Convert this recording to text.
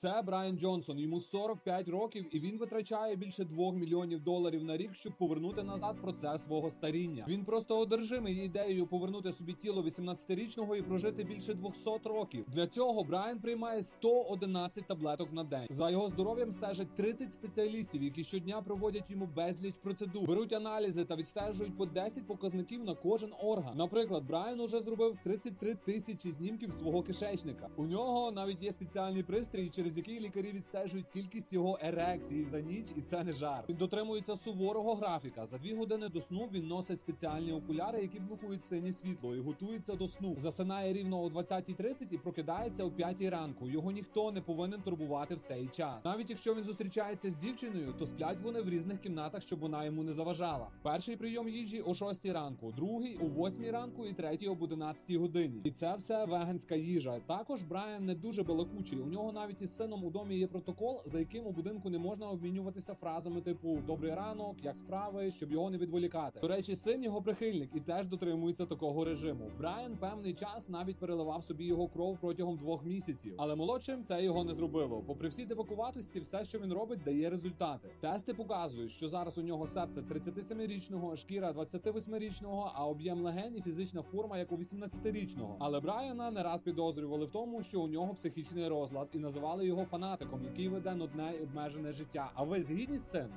Це Брайан Джонсон. Йому 45 років, і він витрачає більше 2 мільйонів доларів на рік, щоб повернути назад процес свого старіння. Він просто одержимий ідеєю повернути собі тіло 18-річного і прожити більше 200 років. Для цього Брайан приймає 111 таблеток на день. За його здоров'ям стежать 30 спеціалістів, які щодня проводять йому безліч процедур, беруть аналізи та відстежують по 10 показників на кожен орган. Наприклад, Брайан уже зробив 33 тисячі знімків свого кишечника. У нього навіть є спеціальний пристрій, через який лікарі відстежують кількість його ерекцій за ніч, і це не жарт. Він дотримується суворого графіка. За дві години до сну він носить спеціальні окуляри, які блокують синє світло, і готується до сну. Засинає рівно о 20.30 і прокидається о 5 ранку. Його ніхто не повинен турбувати в цей час. Навіть якщо він зустрічається з дівчиною, то сплять вони в різних кімнатах, щоб вона йому не заважала. Перший прийом їжі о 6 ранку, другий о 8 ранку і третій об 11 годині. І це все веганська їжа. Також Брайан не дуже балакучий. У нього навіть із сином у домі є протокол, за яким у будинку не можна обмінюватися фразами типу Добрий ранок, як справи, щоб його не відволікати. До речі, син його прихильник і теж дотримується такого режиму. Брайан певний час навіть переливав собі його кров протягом двох місяців, але молодшим це його не зробило. Попри всі дивакуватості, все, що він робить, дає результати. Тести показують, що зараз у нього серце 37-річного, шкіра 28-річного, а об'єм легень і фізична форма як у 18-річного. Але Брайана не раз підозрювали в тому, що у нього психічний розлад, і називали його фанатиком, який веде нудне і обмежене життя. А ви згідні з цим?